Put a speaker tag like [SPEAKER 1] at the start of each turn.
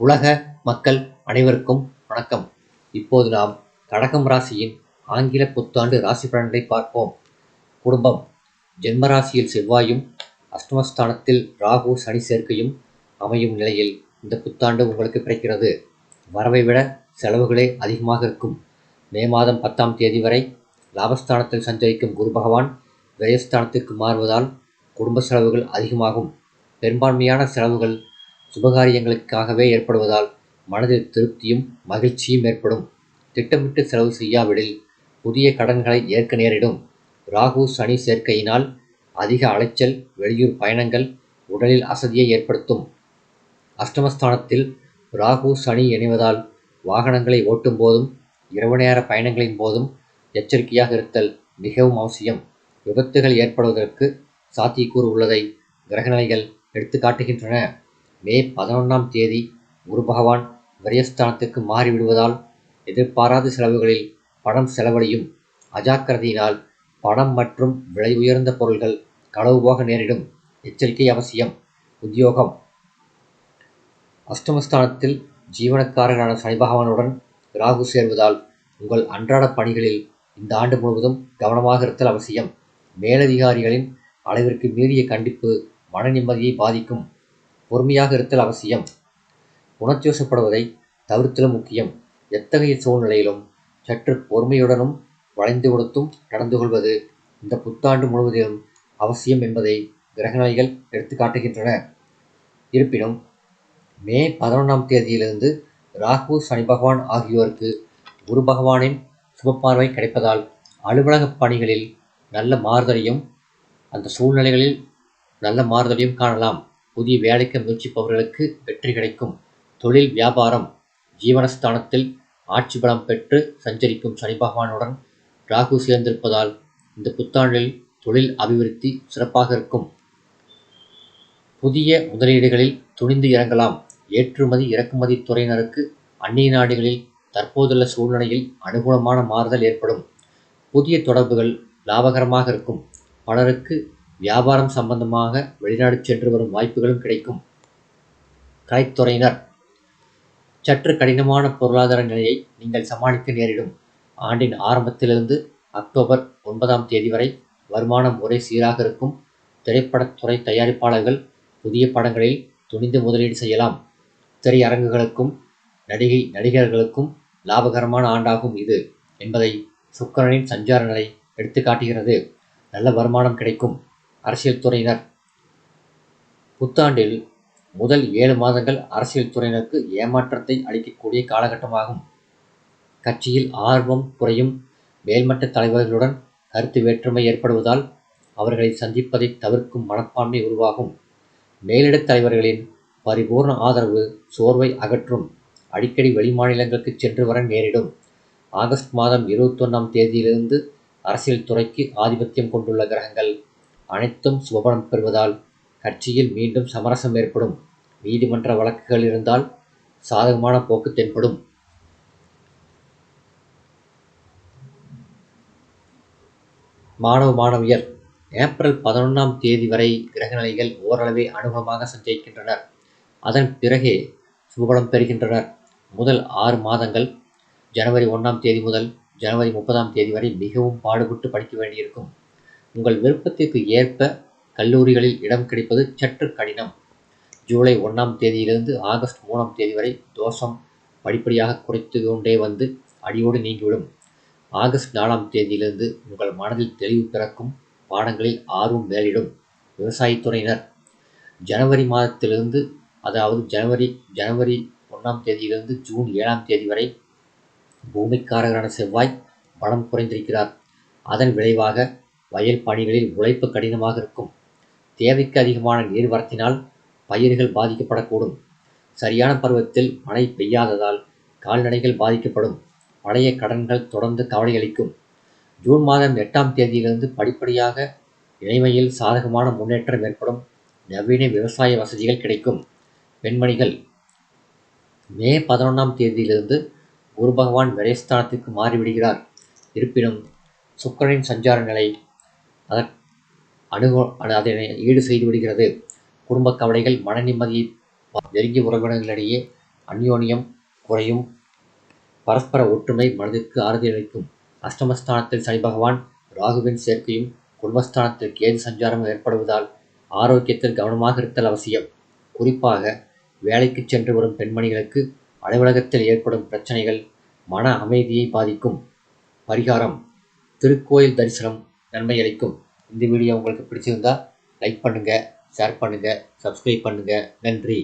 [SPEAKER 1] உலக மக்கள் அனைவருக்கும் வணக்கம். இப்போது நாம் கடகம் ராசியின் ஆங்கில புத்தாண்டு ராசி பலன்களை பார்ப்போம். குடும்பம். ஜென்ம ராசியில் செவ்வாயும் அஷ்டமஸ்தானத்தில் ராகு சனி சேர்க்கையும் அமையும் நிலையில் இந்த புத்தாண்டு உங்களுக்கு கிடைக்கிறது. வரவை விட செலவுகளே அதிகமாக இருக்கும். மே மாதம் பத்தாம் தேதி வரை லாபஸ்தானத்தில் சஞ்சரிக்கும் குரு பகவான் விரயஸ்தானத்திற்கு மாறுவதால் குடும்ப செலவுகள் அதிகமாகும். பெரும்பான்மையான செலவுகள் சுபகாரியங்களுக்காகவே ஏற்படுவதால் மனதில் திருப்தியும் மகிழ்ச்சியும் ஏற்படும். திட்டமிட்டு செலவு செய்யாவிடில் புதிய கடன்களை ஏற்க நேரிடும். ராகு சனி சேர்க்கையினால் அதிக அலைச்சல் வெளியூர் பயணங்கள் உடலில் அசதியை ஏற்படுத்தும். அஷ்டமஸ்தானத்தில் ராகு சனி இணைவதால் வாகனங்களை ஓட்டும் போதும் இரவு நேர பயணங்களின் போதும் எச்சரிக்கையாக இருத்தல் மிகவும் அவசியம். விபத்துகள் ஏற்படுவதற்கு சாத்தியக்கூறு உள்ளதை கிரகநிலைகள் எடுத்து காட்டுகின்றன மே பதினொன்றாம் தேதி குரு பகவான் விரயஸ்தானத்துக்கு மாறிவிடுவதால் எதிர்பாராத செலவுகளில் பணம் செலவழியும் அஜாக்கிரதையினால் பணம் மற்றும் விலை உயர்ந்த பொருள்கள் களவு போக நேரிடும். எச்சரிக்கை அவசியம். உத்தியோகம். அஷ்டமஸ்தானத்தில் ஜீவனக்காரரான சனி பகவானுடன் ராகு சேர்வதால் உங்கள் அன்றாட பணிகளில் இந்த ஆண்டு முழுவதும் கவனமாக இருத்தல் அவசியம். மேலதிகாரிகளின் அளவிற்கு மீறிய கண்டிப்பு மன நிம்மதியை பாதிக்கும். பொறுமையாக இருத்தல் அவசியம். உணர்ச்சிவசப்படுவதை தவிர்த்தலும் முக்கியம். எத்தகைய சூழ்நிலையிலும் சற்று பொறுமையுடனும் வளைந்து கொடுத்தும் நடந்து கொள்வது இந்த புத்தாண்டு முழுவதிலும் அவசியம் என்பதை கிரகநிலைகள் எடுத்து காட்டுகின்றன. இருப்பினும் மே பதினொன்றாம் தேதியிலிருந்து ராகு சனி பகவான் ஆகியோருக்கு குரு பகவானின் சுபப்பார்வை கிடைப்பதால் அலுவலக பணிகளில் நல்ல மாறுதலையும் அந்த சூழ்நிலைகளில் நல்ல மாறுதலையும் காணலாம். புதிய வேலைக்கு முயற்சிப்பவர்களுக்கு வெற்றி கிடைக்கும். தொழில் வியாபாரம் ஜீவனஸ்தானத்தில் ஆட்சி பலம் பெற்று சஞ்சரிக்கும் சனி பகவானுடன் ராகு சேர்ந்திருப்பதால் இந்த புத்தாண்டில் தொழில் அபிவிருத்தி சிறப்பாக இருக்கும். புதிய முதலீடுகளில் துணிந்து இறங்கலாம். ஏற்றுமதி இறக்குமதி துறையினருக்கு அந்நிய நாடுகளில் தற்போதுள்ள சூழ்நிலையில் அனுகூலமான மாறுதல் ஏற்படும். புதிய தொடர்புகள் லாபகரமாக இருக்கும். பலருக்கு வியாபாரம் சம்பந்தமாக வெளிநாடு சென்று வரும் வாய்ப்புகளும் கிடைக்கும். கலைத்துறையினர் சற்று கடினமான பொருளாதார நிலையை நீங்கள் சமாளிக்க நேரிடும். ஆண்டின் ஆரம்பத்திலிருந்து அக்டோபர் ஒன்பதாம் தேதி வரை வருமானம் ஒரே சீராக இருக்கும். திரைப்படத்துறை தயாரிப்பாளர்கள் புதிய படங்களில் துணிந்து முதலீடு செய்யலாம். திரையரங்குகளுக்கும் நடிகை நடிகர்களுக்கும் லாபகரமான ஆண்டாகும் இது என்பதை சுக்கரனின் சஞ்சார நிலை எடுத்து காட்டுகிறது நல்ல வருமானம் கிடைக்கும். அரசியல் துறையினர். புத்தாண்டில் முதல் ஏழு மாதங்கள் அரசியல் துறையினருக்கு ஏமாற்றத்தை அளிக்கக்கூடிய காலகட்டமாகும். கட்சியில் ஆர்வம் குறையும் மேல்மட்ட தலைவர்களுடன் கருத்து வேற்றுமை ஏற்படுவதால் அவர்களை சந்திப்பதை தவிர்க்கும் மனப்பான்மை உருவாகும். மேலிடத் தலைவர்களின் பரிபூர்ண ஆதரவு சோர்வை அகற்றும் அடிக்கடி வெளிமாநிலங்களுக்கு சென்று வர நேரிடும். ஆகஸ்ட் மாதம் இருபத்தொன்னாம் தேதியிலிருந்து அரசியல் துறைக்கு ஆதிபத்தியம் கொண்டுள்ள கிரகங்கள் அனைத்தும் சுபபலம் பெறுவதால் கட்சியில் மீண்டும் சமரசம் ஏற்படும். நீதிமன்ற வழக்குகள் இருந்தால் சாதகமான போக்கு தென்படும். மாணவ மாணவியர் ஏப்ரல் பதினொன்றாம் தேதி வரை கிரகநிலைகள் ஓரளவே அனுகூலமாக சஞ்சரிக்கின்றனர். அதன் பிறகே சுபபலம் பெறுகின்றனர். முதல் ஆறு மாதங்கள் ஜனவரி ஒன்றாம் தேதி முதல் ஜனவரி முப்பதாம் தேதி வரை மிகவும் பாடுபட்டு படிக்க வேண்டியிருக்கும். உங்கள் விருப்பத்திற்கு ஏற்ப கல்லூரிகளில் இடம் கிடைப்பது சற்று கடினம். ஜூலை ஒன்றாம் தேதியிலிருந்து ஆகஸ்ட் மூணாம் தேதி வரை தோஷம் படிப்படியாக குறைத்து கொண்டே வந்து அடியோடு நீங்கிவிடும். ஆகஸ்ட் நாலாம் தேதியிலிருந்து உங்கள் மனதில் தெளிவு பிறக்கும் பாடங்களில் ஆர்வம் மேலிடும். விவசாயத்துறையினர் ஜனவரி மாதத்திலிருந்து அதாவது ஜனவரி ஜனவரி ஒன்றாம் தேதியிலிருந்து ஜூன் ஏழாம் தேதி வரை பூமிக்காரகரான செவ்வாய் பலம் குறைந்திருக்கிறார். அதன் விளைவாக வயல் பணிகளில் உழைப்பு கடினமாக இருக்கும். தேவைக்கு அதிகமான நீர்வரத்தினால் பயிர்கள் பாதிக்கப்படக்கூடும். சரியான பருவத்தில் மழை பெய்யாததால் கால்நடைகள் பாதிக்கப்படும். பழைய கடன்கள் தொடர்ந்து கவலையளிக்கும். ஜூன் மாதம் எட்டாம் தேதியிலிருந்து படிப்படியாக இணைமையில் சாதகமான முன்னேற்றம் ஏற்படும். நவீன விவசாய வசதிகள் கிடைக்கும். பெண்மணிகள் மே பதினொன்றாம் தேதியிலிருந்து குரு பகவான் விரயஸ்தானத்திற்கு மாறிவிடுகிறார். இருப்பினும் சுக்கரனின் சஞ்சார நிலை அதன் அணுகு அதனை ஈடு செய்து விடுகிறது. குடும்ப கவலைகள் மன நிம்மதியை நெருங்கிய உறவினர்களிடையே அந்யோன்யம் குறையும். பரஸ்பர ஒற்றுமை மனதிற்கு ஆறுதல் அளிக்கும். அஷ்டமஸ்தானத்தில் சனி பகவான் ராகுவின் சேர்க்கையும் குடும்பஸ்தானத்தில் கேது சஞ்சாரம் ஏற்படுவதால் ஆரோக்கியத்தில் கவனமாக இருத்தல் அவசியம். குறிப்பாக வேலைக்கு சென்று வரும் பெண்மணிகளுக்கு அலுவலகத்தில் ஏற்படும் பிரச்சனைகள் மன அமைதியை பாதிக்கும். பரிகாரம் திருக்கோயில் தரிசனம் நன்மை அளிக்கும். இந்த வீடியோ உங்களுக்கு பிடிச்சிருந்தா லைக் பண்ணுங்கள் ஷேர் பண்ணுங்கள் சப்ஸ்கிரைப் பண்ணுங்கள் நன்றி.